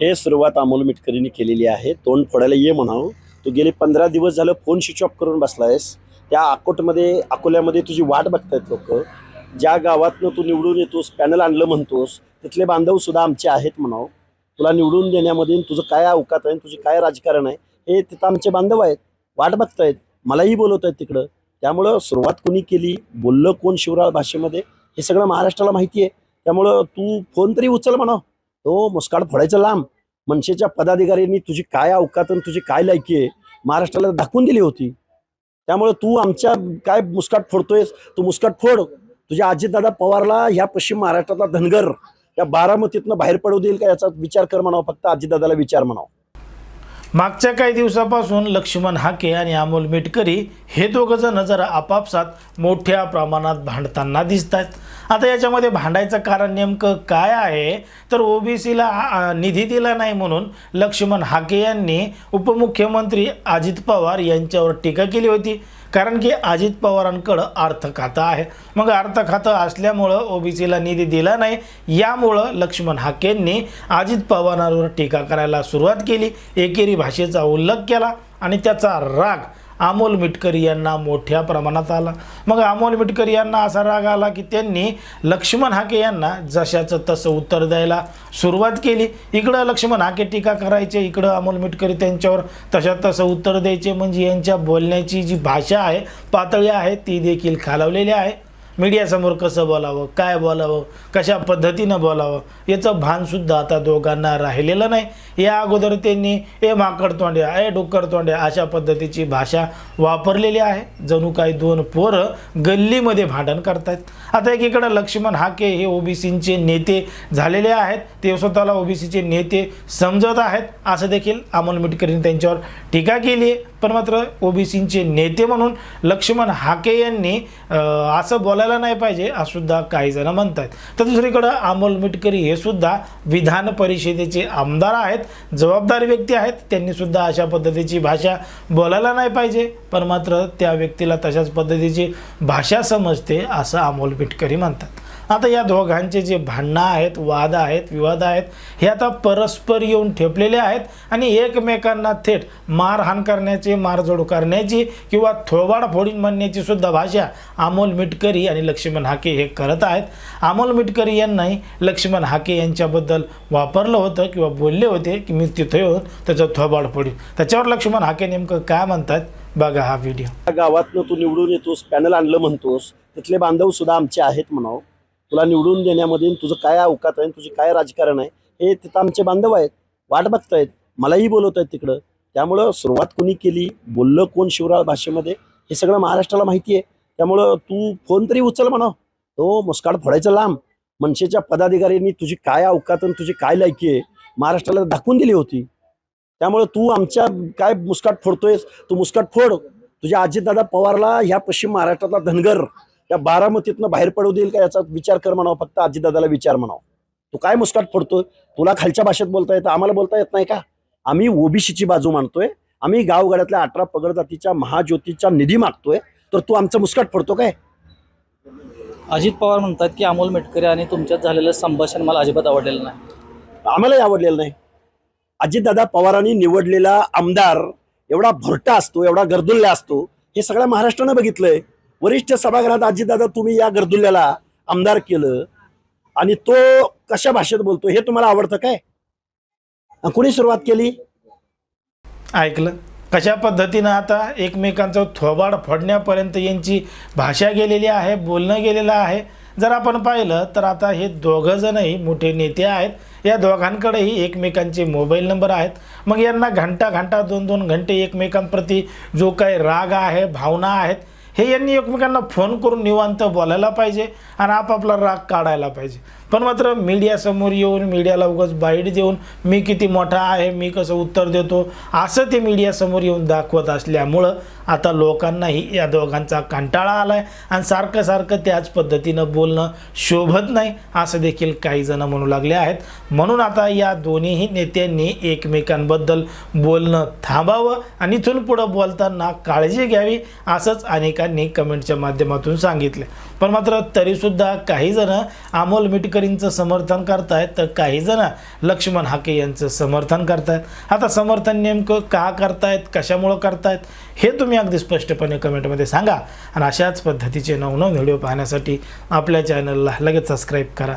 हे सुरुवात अमोल मिटकरींनी केलेली आहे. तोंड फोडायला ये म्हणावं. तू गेले पंधरा दिवस झालं फोन स्विच ऑफ करून बसला आहेस त्या अकोटमध्ये अकोल्यामध्ये तुझी वाट बघतायत लोक. ज्या गावातनं तू निवडून येतोस पॅनल आणलं म्हणतोस तिथले बांधवसुद्धा आमचे आहेत म्हणावं. तुला निवडून देण्यामध्ये तुझं काय अवकात आहे तुझे काय राजकारण आहे हे तिथं आमचे बांधव आहेत. वाट बघतायत. मलाही बोलवत आहेत तिकडं. त्यामुळं सुरुवात कोणी केली? बोललं कोण शिवराळ भाषेमध्ये? हे सगळं महाराष्ट्राला माहिती आहे. त्यामुळं तू फोन तरी उचल म्हणावं. तो मुस्काळ फोडायचं लांब. मनसेच्या पदाधिकाऱ्यांनी तुझी काय अवकात आणि तुझी काय लायकी आहे महाराष्ट्राला दाखवून दिली होती. त्यामुळे तू आमच्या काय मुस्काट फोडतोयस तू मुस्काट फोड. तुझ्या अजितदादा पवारला ह्या पश्चिम महाराष्ट्रातला धनगर या बारामतीतनं बाहेर पडू देईल का याचा विचार कर म्हणावं फक्त अजितदादाला विचार म्हणावा. मागच्या काही दिवसापासून लक्ष्मण हाके आणि अमोल मिटकरी हे दोघं जण जरा आपापसात मोठ्या प्रमाणात भांडताना दिसत आहेत आता याच्यामध्ये भांडायचं कारण नेमकं काय आहे? तर ओबीसीला निधी दिला नाही म्हणून लक्ष्मण हाके यांनी उपमुख्यमंत्री अजित पवार यांच्यावर टीका केली होती. कारण की अजित पवारांकडं अर्थ खातं आहे. मग अर्थ खातं असल्यामुळं ओबीसीला निधी दिला नाही. यामुळं लक्ष्मण हाकेंनी अजित पवारांवर टीका करायला सुरुवात केली. एकेरी भाषेचा उल्लेख केला आणि त्याचा राग अमोल मिटकरी यांना मोठ्या प्रमाणात आला. मग अमोल मिटकरी यांना असा राग आला की त्यांनी लक्ष्मण हाके यांना जशाचं तसं उत्तर द्यायला सुरुवात केली. इकडं लक्ष्मण हाके टीका करायचे इकडं अमोल मिटकरी त्यांच्यावर तशा तसं उत्तर द्यायचे. म्हणजे यांच्या बोलण्याची जी भाषा आहे पातळी आहे ती देखील खालावलेली आहे. मीडियासमोर कसं बोलावं काय बोलावं कशा पद्धतीनं बोलावं याचं भानसुद्धा आता दोघांना राहिलेलं नाही. या अगोदर त्यांनी ए माकड तोंड्या ए डुक्कर तोंड्या अशा पद्धतीची भाषा वापरलेली आहे. जणू काही दोन पोरं गल्लीमध्ये भांडण करतायत. आता एकीकडं लक्ष्मण हाके हे ओबीसींचे नेते झालेले आहेत. ते स्वतःला ओबीसीचे नेते समजत आहेत. असं देखील अमोल मिटकरींनी त्यांच्यावर टीका केली आहे. पण मात्र ओबीसींचे नेते म्हणून लक्ष्मण हाके यांनी असं बोलायला नाही पाहिजे असुद्धा काही जण म्हणतात तर दुसरीकडं अमोल मिटकरी हे सुद्धा विधान परिषदेचे आमदार आहेत जबाबदार व्यक्ती आहेत त्यांनी सुद्धा अशा पद्धतीची भाषा बोलायला नाही पाहिजे. पण मात्र त्या व्यक्तीला तशाच पद्धतीची भाषा समजते असं अमोल मिटकरी म्हणतात. आता या दोघांचे जे भांडणं आहेत वाद आहेत विवाद आहेत हे आता परस्पर येऊन ठेपलेले आहेत आणि एकमेकांना थेट मारहाण करण्याची मारझोड करण्याची किंवा थोबाड फोडीन म्हणण्याची सुद्धा भाषा अमोल मिटकरी आणि लक्ष्मण हाके हे करत आहेत. अमोल मिटकरी यांनाही लक्ष्मण हाके यांच्याबद्दल वापरलं होतं किंवा बोलले होते की मी तिथे येऊन त्याचं थोबाड फोडीन. त्याच्यावर लक्ष्मण हाके नेमकं काय म्हणतात बघा हा व्हिडिओ. गावातनं तू निवडून येतोस पॅनल आणलं म्हणतोस तिथले बांधव सुद्धा आमचे आहेत म्हणावं. तुला निवडून देण्यामध्ये तुझं काय अवकात आहे तुझी काय राजकारण आहे हे तिथं आमचे बांधव आहेत. वाट बघतायत मलाही बोलवत आहेत तिकडं. त्यामुळं सुरुवात कोणी केली बोललं कोण शिवराळ भाषेमध्ये हे सगळं महाराष्ट्राला माहिती आहे. त्यामुळं तू फोन तरी उचल म्हणा तो मुस्काड फोडायचं लांब. मनसेच्या पदाधिकाऱ्यांनी तुझी काय अवकात आणि तुझी काय लायकी आहे महाराष्ट्राला दाखवून दिली होती. त्यामुळे तू आमच्या काय मुस्काट फोडतोयस तू मुस्काट फोड. तुझ्या अजितदादा पवारला ह्या पश्चिम महाराष्ट्रातला धनगर. या बारामतीतनं बाहेर पडू देईल का याचा विचार कर म्हणावं फक्त अजितदादाला विचार म्हणावं. तू काय मुस्काट फोडतोय? तुला खालच्या भाषेत बोलता येतं आम्हाला बोलता येत नाही का? आम्ही ओबीसीची बाजू मांडतोय आम्ही गावगाड्यातल्या अठरा पगड जातीच्या महाज्योतीचा निधी मागतोय तर तू आमचं मुस्काट फोडतो काय? अजित पवार म्हणतात की अमोल मेटकरी आणि तुमच्यात झालेलं संभाषण मला अजिबात आवडलेलं नाही. आम्हालाही आवडलेलं नाही. अजितदादा पवारांनी निवडलेला आमदार एवढा भरटा असतो एवढा गर्दुल्ला असतो हे सगळ्या महाराष्ट्रानं बघितलंय. वरिष्ठ सभागृहात अजितदादा तुम्ही या गर्दुल्याला आमदार केलं आणि तो कशा भाषेत बोलतो हे तुम्हाला आवडतं काय? कुणी सुरुवात केली? ऐकलं. कशा पद्धतीनं आता एकमेकांचं थोबाड फोडण्यापर्यंत यांची भाषा गेलेली आहे बोलणं गेलेलं आहे? जर आपण पाहिलं तर आता हे दोघं जणही मोठे नेते आहेत. या दोघांकडेही एकमेकांचे मोबाईल नंबर आहेत. मग यांना घंटा घंटा दोन दोन घंटे एकमेकांप्रती जो काही राग आहे भावना आहेत हे यांनी एकमेकांना फोन करून निवांत बोलायला पाहिजे आणि आपापला राग काढायला पाहिजे. पण मात्र मीडियासमोर येऊन मीडियाला उगाच बाईट देऊन मी किती मोठा आहे मी कसं उत्तर देतो असं ते मीडियासमोर येऊन दाखवत असल्यामुळं आता लोकांनाही या दोघांचा कंटाळा आला आहे आणि सारखं सारखं त्याच पद्धतीनं बोलणं शोभत नाही असं देखील काही जणं म्हणू लागले आहेत. म्हणून आता या दोन्हीही नेत्यांनी एकमेकांबद्दल बोलणं थांबावं आणि इथून पुढं बोलताना काळजी घ्यावी असंच अनेकांनी कमेंटच्या माध्यमातून सांगितले. पण मात्र तरीसुद्धा काही जण अमोल मिटकरींचं समर्थन करतायत तर काही जण लक्ष्मण हाके यांचं समर्थन करतायत. आता समर्थन नेमकं का करतायत कशामुळं करतायत हे तुम्ही अगदी स्पष्टपणे कमेंटमध्ये सांगा. आणि अशाच पद्धतीचे नवनवीन व्हिडिओ पाहण्यासाठी आपल्या चॅनलला लगेच सबस्क्राईब करा.